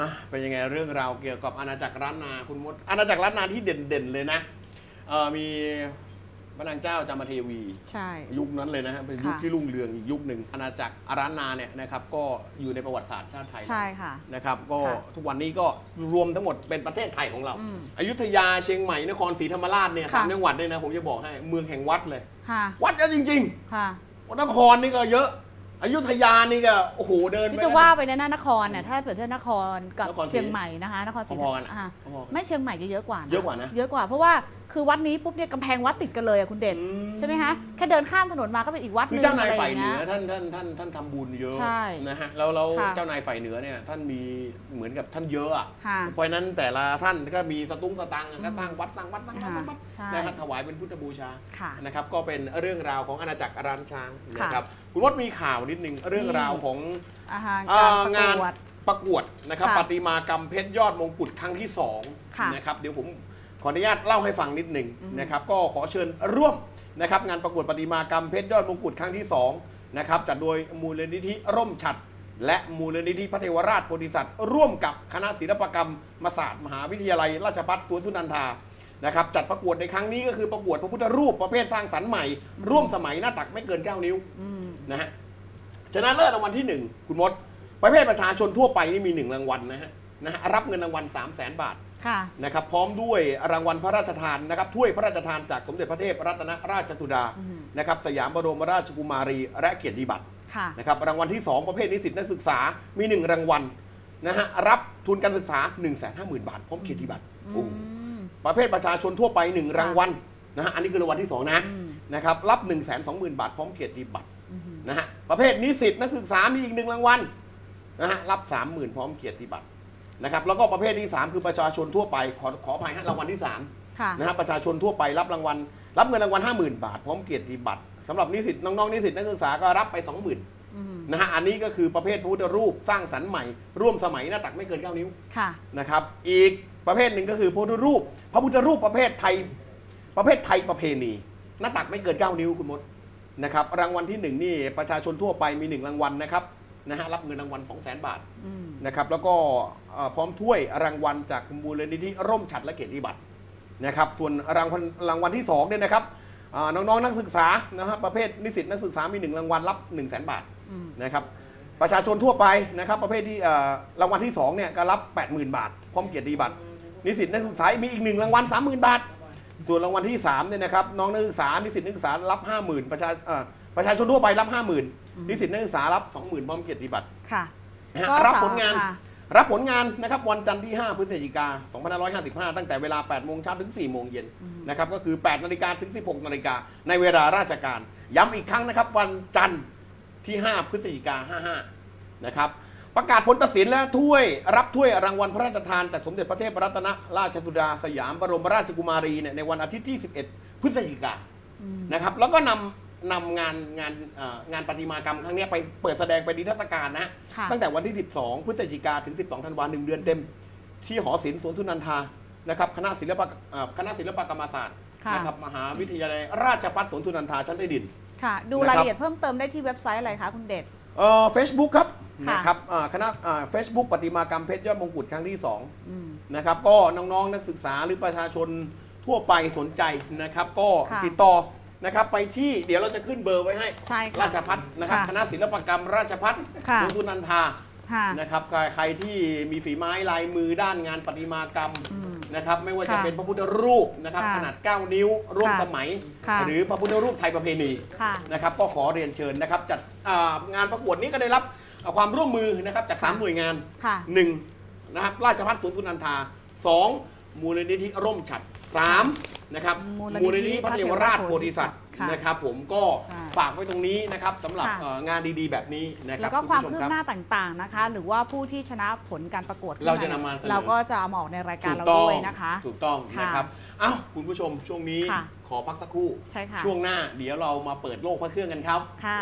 อะเป็นยังไงเรื่องราวเกี่ยวกับอาณาจักรล้านนาคุณมดอาณาจักรล้านนาที่เด่นๆเลยนะเอ่อมีพระนางเจ้าจามเทวี ใช่ ยุคนั้นเลยนะฮะเป็นยุคค่ะ ที่รุ่งเรืองอีกยุคหนึ่งอาณาจักรอาร้านนาเนี่ยนะครับก็อยู่ในประวัติศาสตร์ชาติไทยใช่ค่ะ นะครับก็ค่ะทุกวันนี้ก็รวมทั้งหมดเป็นประเทศไทยของเรา อืมอยุธยาเชียงใหม่นครศรีธรรมราชเนี่ยค่ะ สามจังหวัดเนี่ยนะผมจะบอกให้เมืองแห่งวัดเลย ค่ะวัดเยอะจริงค่ะ ๆวัดนครนี่ก็เยอะ อยุธยานี่ก็โอ้โหเดินที่ไปจะว่าไปในยนะนครเนี่ยถ้าเปรียบเทียบนครกับนครศรีเชียงใหม่นะคะนครศรีพอๆกันอะอ่าพอๆกันไม่เชียงใหม่จะเยอะกว่าเยอะกว่านะ เยอะกว่าเพราะว่า คือวัดนี้ปุ๊บเนี่ยกำแพงวัดติดกันเลยอะคุณเด่นอืใช่ไหมคะแค่เดินข้ามถนนมาก็เป็นอีกวัดหคือนึงเจ้านายอะไรอฝ่ายย่างเหนืเงี้อยท่านท่านท่านท่านทำบุญเยอะใช่นะฮะแล้วแล้วค่ะเจ้านายฝ่ายเหนือเนี่ยท่านมีเหมือนกับท่านเยอะอะค่ะเพราะฉะนั้นแต่ละท่านก็มีสตุ้งสตังค์ก็สร้างวัดสร้างวัดสร้างวัดค่ะสร้างวัดใช่นะครับถวายเป็นพุทธบูชาค่ะนะครับก็เป็นเรื่องราวของอาณาจักรอรันช้างค่ะนะครับคุณวดมีข่าวนิดนึงเรื่องนี่ราวของ อาหารเอ่การอประงานกวด ประกวดนะครับค่ะปฏิมากรรมเพชรยอดมงกุฎครั้งที่สองค่ะนะครับเดี๋ยวผม ขออนุญาตเล่าให้ฟังนิดหนึ่งอือฮึนะครับก็ขอเชิญร่วมนะครับงานประกวดปฏิมากรรมเพชรยอดมงกุฎครั้งที่สองนะครับจัดโดยมูลนิธิร่มฉัดและมูลนิธิพระเทวราชโพธิสัตว์ร่วมกับคณะศิลปกรรมศาสตร์ มหาวิทยาลัย ราชภัฏสวนสุนันทานะครับจัดประกวดในครั้งนี้ก็คือประกวดพระพุทธรูปประเภทสร้างสรรค์ใหม่ ร่วมสมัยหน้าตักไม่เกิน 9 นิ้วอืมนะฮะชนะเลิศรางวัลที่ 1 คุณมด ประเภทประชาชนทั่วไปนี่มี 1 รางวัลนะฮะนะฮะรับเงินรางวัล 3 0 0แสนบาท ค่ะนะครับพร้อมด้วยรางวัลพระราชทานนะครับถ้วยพระราชทานจากสมเด็จพระเทพรัตนราชสุดาอืมนะครับสยามบรมราชกุมารีและเกียรติบัตรค่ะนะครับรางวัลที่ 2 ประเภทนิสิตนักศึกษามี 1 รางวัลนะฮะรับทุนการศึกษา 1 5 0 0 0 0 บาทพร้อมเกียรติบัตรอืโอ้มประเภทประชาชนทั่วไป1ค่ะรางวัลนะฮะอันนี้คือรางวัลที่สองนะอืมนะครับรับ1 2 0 0 0 0 บาทพร้อมเกียรติบัตรอืมนะฮะประเภทนิสิตนักศึกษามีอีกหนึ่งรางวัลนะฮะรับ 30,000 พร้อมเกียรติบัตร นะครับแล้วก็ประเภทที่ 3 คือประชาชนทั่วไป ขอขออภัยฮะรางวัลที่3ค่ะนะฮะประชาชนทั่วไปรับรางวัล รับเงินรางวัล 50,000 บาท พร้อมเกียรติบัตรสำหรับนิสิตน้องๆนิสิตนักศึกษาก็รับไป 20,000อืมนะฮะอันนี้ก็คือประเภทพระพุทธรูปสร้างสรรค์ใหม่ ร่วมสมัยหน้าตักไม่เกิน 9 นิ้วค่ะ นะครับอีกประเภทหนึ่งก็คือพระพุทธรูป พระพุทธรูปประเภทไทยประเภทไทยประเพณี หน้าตักไม่เกิน 9 นิ้วคุณมดนะครับรางวัลที่หนึ่งนี่ประชาชนทั่วไปมีหนึ่งรางวัลนะครับ นะฮะรับเงินรางวัล 2 0 0 0 0 0 บาทอืมนะครับแล้วก็เอ่อพร้อมถ้วยรางวัลจากมูลนิธิร่มฉัดและเกียรติบัตรนะครับส่วนรางวัลรางวัลที่2เนี่ยนะครับอ่าน้องๆนักศึกษานะฮะประเภทนิสิตนักศึกษามีหนึ่งรางวัลรับ1 0 0 0 0 0 บาทอืมนะครับประชาชนทั่วไปนะครับประเภทที่เอ่อรางวัลที่2เนี่ยก็รับ 80,000 บาท พร้อมเกียรติบัตรนิสิตนักศึกษามีอีกหนึ่งรางวัล30,000 บาท ส่วนรางวัลที่3เนี่ยนะครับน้องนักศึกษานิสิตนักศึกษารับ 50,000 ประชาเอ่อประชาชนทั่วไปรับ 50,000 นิสิตนักศึกษารับ 20,000พร้อมเกียรติบัตรค่ะนะฮะก็รับสาผลงานค่ะรับผลงานนะครับวันจันทร์ที่ 5 พฤศจิกา2555 ตั้งแต่เวลา 8 โมงเช้าถึง 4 โมงเย็นนะครับก็คือ 8 นาฬิกาถึง 16 นาฬิกาในเวลาราชการ ย้ำอีกครั้งนะครับ วันจันทร์ที่ 5 พฤศจิกา55 นะครับประกาศผลตัดสินและถ้วยรับถ้วยรางวัลพระราชทานจากสมเด็จพระเทพรัตนราชสุดาสยามบรมราชกุมารีเนี่ยในวันอาทิตย์ที่ 11 พฤศจิกาอืมนะครับแล้วก็นำ นำงานงานเอ่องานประติมากรรมครั้งเนี้ยไปเปิดแสดงไปนิทรรศการนะ ค่ะ ตั้งแต่วันที่ 12 พฤศจิกาถึง 12 ธันวาคมหนึ่งเดือนเต็ม ที่หอศิลป์สวนสุนันทานะครับคณะศิลปะเอ่อคณะศิลปกรรมศาสตร์ค่ะ นะครับมหาวิทยาลัยราชภัฏสวนสุนันทาชั้นใต้ดิน ค่ะ ดูนะครับรายละเอียดเพิ่มเติมได้ที่เว็บไซต์อะไรคะคุณเดช เอ่อเฟซบุ๊กครับค่ะ นะครับเอ่อคณะเฟซบุ๊กประติมากรรมเพชรยอดมงกุฎครั้งที่อืม2นะครับก็น้องๆนักศึกษาหรือประชาชนทั่วไปสนใจนะครับ ก็ค่ะ ติดต่อ นะครับไปที่เดี๋ยวเราจะขึ้นเบอร์ไว้ให้ใช่ค่ะราชพัฒนะครับค่ะคณะศิลปกรรมราชพัฒค่ะสวนสุนันทา ค่ะ นะครับใครใครที่มีฝีไม้ลายมือด้านงานประติมากรรมอืมนะครับไม่ว่าจะค่ะเป็นพระพุทธรูปนะครับค่ะขนาด 9 นิ้วร่วมค่ะสมัย ค่ะหรือพระพุทธรูปไทยประเพณีค่ะนะครับก็ขอเรียนเชิญนะครับจัดอ่างานประกวดนี้ก็ได้รับอ่าความร่วมมือนะครับจาก 3 หน่วยงาน ค่ะ 1 นะครับราชพัฒสวนสุนันทา2 มูลนิธิร่มฉัด 3 นะครับมูลนิธิพระเทวราชโพธิสัตว์ค่ะนะครับ ผมก็ใช่ฝากไว้ตรงนี้นะครับสำหรับค่ะ เอ่องานดีๆ แบบนี้นะครัแล้บวก็ความณคืผู้บชรับหน้าต่างๆนะคะ หรือว่าผู้ที่ชนะผลการประกวดขึ้เราจะนำมาเสนอ เราก็จะเอามาออกในรายการเราถูต้องด้วยนะคะ ถูกต้องค่ะนะครับอ้าวคุณผู้ชมช่วงนี้ค่ะขอพักสักครู่ ใช่ค่ะ ช่วงหน้าเดี๋ยวเรามาเปิดโลกพระเครื่องกันครับ ค่ะ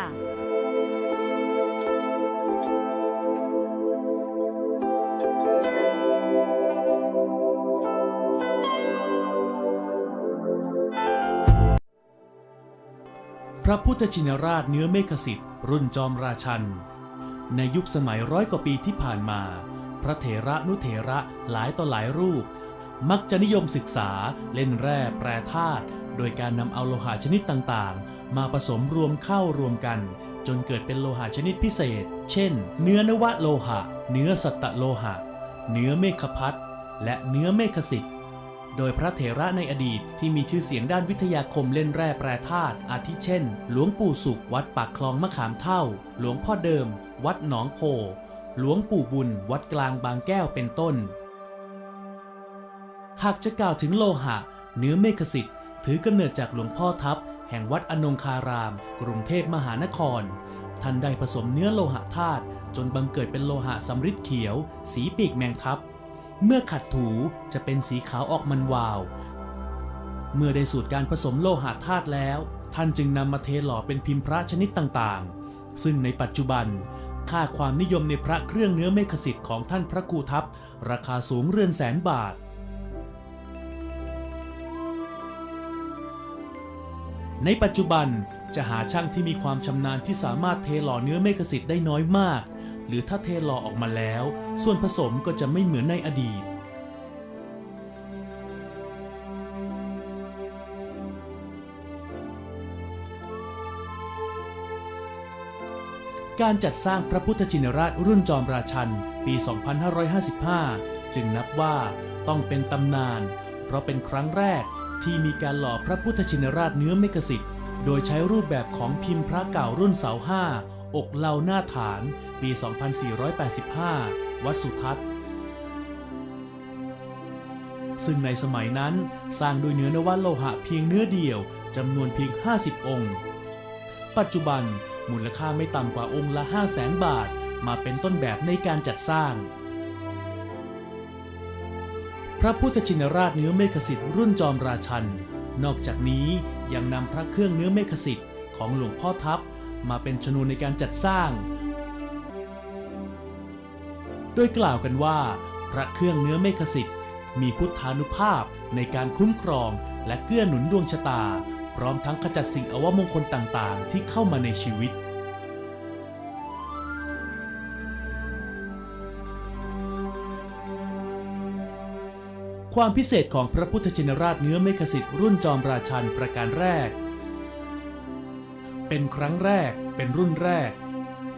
พระพุทธชินราชเนื้อเมฆสิทธิ์รุ่นจอมราชัน ในยุคสมัยร้อยกว่าปีที่ผ่านมา พระเถระนุเถระหลายต่อหลายรูป มักจะนิยมศึกษาเล่นแร่แปรธาตุโดยการนำเอาโลหะชนิดต่างๆ มาผสมรวมเข้ารวมกัน จนเกิดเป็นโลหะชนิดพิเศษ เช่น เนื้อนวะโลหะ เนื้อสัตตโลหะ เนื้อเมฆพัทและเนื้อเมฆสิทธิ์ โดยพระเถระในอดีตที่มีชื่อเสียงด้านวิทยาคมเล่นแร่แปรธาตุอาทิเช่น หลวงปู่สุขวัดปากคลองมะขามเท่า หลวงพ่อเดิม วัดหนองโพหลวงปู่บุญ วัดกลางบางแก้วเป็นต้น หากจะกล่าวถึงโลหะ เนื้อเมฆสิทธิ์ถือกำเนิดจากหลวงพ่อทัพ แห่งวัดอนงคาราม กรุงเทพมหานคร ท่านได้ผสมเนื้อโลหะธาตุจนบังเกิดเป็นโลหะสำริดเขียว สีปีกแมงทับ เมื่อขัดถูจะเป็นสีขาวออกมันวาว เมื่อได้สูตรการผสมโลหะธาตุแล้ว ท่านจึงนำมาเทหล่อเป็นพิมพ์พระชนิดต่างๆ ซึ่งในปัจจุบัน ค่าความนิยมในพระเครื่องเนื้อเมฆสิทธิ์ของท่านพระครูทัพ ราคาสูงเรือนแสนบาท ในปัจจุบันจะหาช่างที่มีความชำนาญที่สามารถเทหล่อเนื้อเมฆสิทธิ์ได้น้อยมาก หรือถ้าเทหล่อออกมาแล้ว ส่วนผสมก็จะไม่เหมือนในอดีต การจัดสร้างพระพุทธชินราชรุ่นจอมราชัน ปี 2555 จึงนับว่าต้องเป็นตำนาน เพราะเป็นครั้งแรกที่มีการหล่อพระพุทธชินราชเนื้อเมกสิทธิ์โดยใช้รูปแบบของพิมพ์พระเก่ารุ่นเสาห้า อกเหลาหน้าฐาน ปี 2485 วัดสุทัศน์ ซึ่งในสมัยนั้นสร้างด้วยเนื้อนวโลหะเพียงเนื้อเดียวจำนวนเพียง 50 องค์ ปัจจุบันมูลค่าไม่ต่ำกว่าองค์ละ 5 0 0แสนบาท มาเป็นต้นแบบในการจัดสร้าง พระพุทธชินราชเนื้อเมฆสิทธิ์รุ่นจอมราชัน นอกจากนี้ยังนำพระเครื่องเนื้อเมฆสิทธิ์ของหลวงพ่อทัพ มาเป็นชนวนในการจัดสร้าง โดยกล่าวกันว่า พระเครื่องเนื้อเมฆสิทธิ์มีพุทธานุภาพในการคุ้มครองและเกื้อหนุนดวงชะตา พร้อมทั้งขจัดสิ่งอวมงคลต่างๆ ที่เข้ามาในชีวิตความพิเศษของพระพุทธชินราชเนื้อเมฆสิทธิ์รุ่นจอมราชันประการแรก เป็นครั้งแรกเป็นรุ่นแรก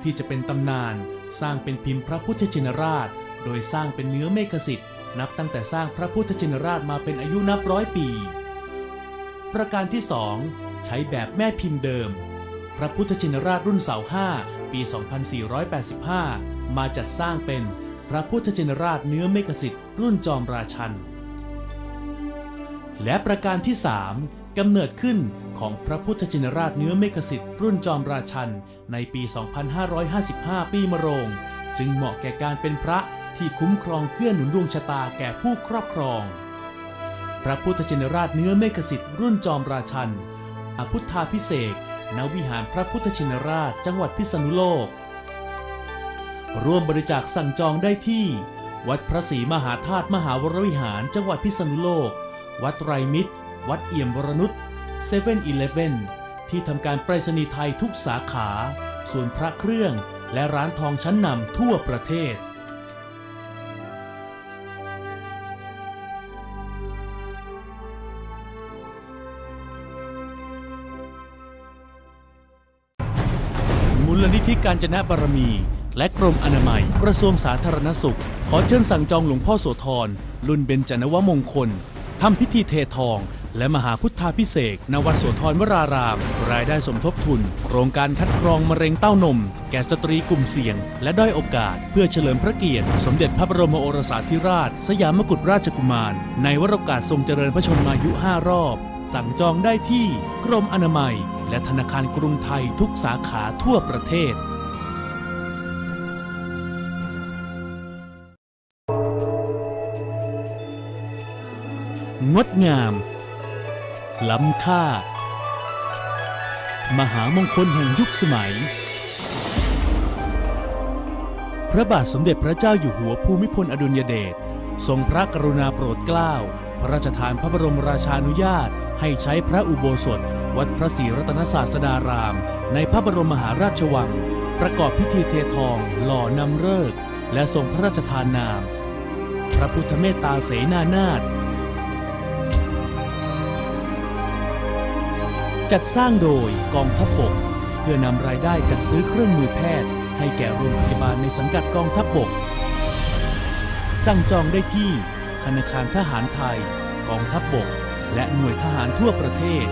ที่จะเป็นตำนานสร้างเป็นพิมพ์พระพุทธชินราช โดยสร้างเป็นเนื้อเมฆสิทธิ์นับตั้งแต่สร้างพระพุทธชินราชมาเป็นอายุนับร้อยปี ประการที่สองใช้แบบแม่พิมพ์เดิม พระพุทธชินราชรุ่นเสาห้าปี 2485 มาจัดสร้างเป็นพระพุทธชินราชเนื้อเมฆสิทธิ์รุ่นจอมราชัน และประการที่3 กำเนิดขึ้นของพระพุทธชินราชเนื้อเมฆสิทธิ์รุ่นจอมราชัน ในปี 2555 ปีมะโรง จึงเหมาะแก่การเป็นพระที่คุ้มครองเกื้อหนุนดวงชะตาแก่ผู้ครอบครอง พระพุทธชินราชเนื้อเมฆสิทธิ์รุ่นจอมราชันอาพุทธาพิเศษณวิหารพระพุทธชินราชจังหวัดพิษณุโลก ร่วมบริจาคสั่งจองได้ที่ วัดพระศรีมหาธาตุมหาวรวิหารจังหวัดพิษณุโลก วัดไตรมิตร วัดเอี่ยมวรนุชเซเว่นอีเลฟเว่นที่ทำการไปรษณีย์ไทยทุกสาขา ส่วนพระเครื่องและร้านทองชั้นนำทั่วประเทศ มูลนิธิการจนะบารมี และกรมอนามัย กระทรวงสาธารณสุข ขอเชิญสั่งจองหลวงพ่อโสธร รุ่นเบญจนวมงคลทำพิธีเททอง และมหาพุทธาพิเศษกณวัดโสธรวราราม รายได้สมทบทุน โครงการคัดกรองมะเร็งเต้านม แก่สตรีกลุ่มเสี่ยง และด้อยโอกาส เพื่อเฉลิมพระเกียรติ สมเด็จพระบรมโอรสาธิราช สยามกุฎราชกุมาร ในวโรกาสทรงเจริญพระชนมายุ 5 รอบ สั่งจองได้ที่กรมอนามัย และธนาคารกรุงไทยทุกสาขาทั่วประเทศงดงาม ล้ำค่า มหามงคลแห่งยุคสมัย พระบาทสมเด็จพระเจ้าอยู่หัวภูมิพลอดุลยเดชทรงพระกรุณาโปรดเกล้า พระราชทานพระบรมราชานุญาต ให้ใช้พระอุโบสถ วัดพระศรีรัตนศาสดาราม ในพระบรมมหาราชวัง ประกอบพิธีเททอง หล่อนำเลิก และทรงพระราชทานนาม พระพุทธเมตตาเสนานาถ จัดสร้างโดยกองทัพบก เพื่อนำรายได้จัดซื้อเครื่องมือแพทย์ ให้แก่โรงพยาบาลในสังกัดกองทัพบก สั่งจองได้ที่ธนาคารทหารไทย กองทัพบก และหน่วยทหารทั่วประเทศ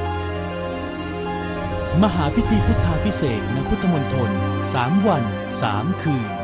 มหาพิธีพุทธาพิเศษณพุทธมณฑล3วัน 3 คืน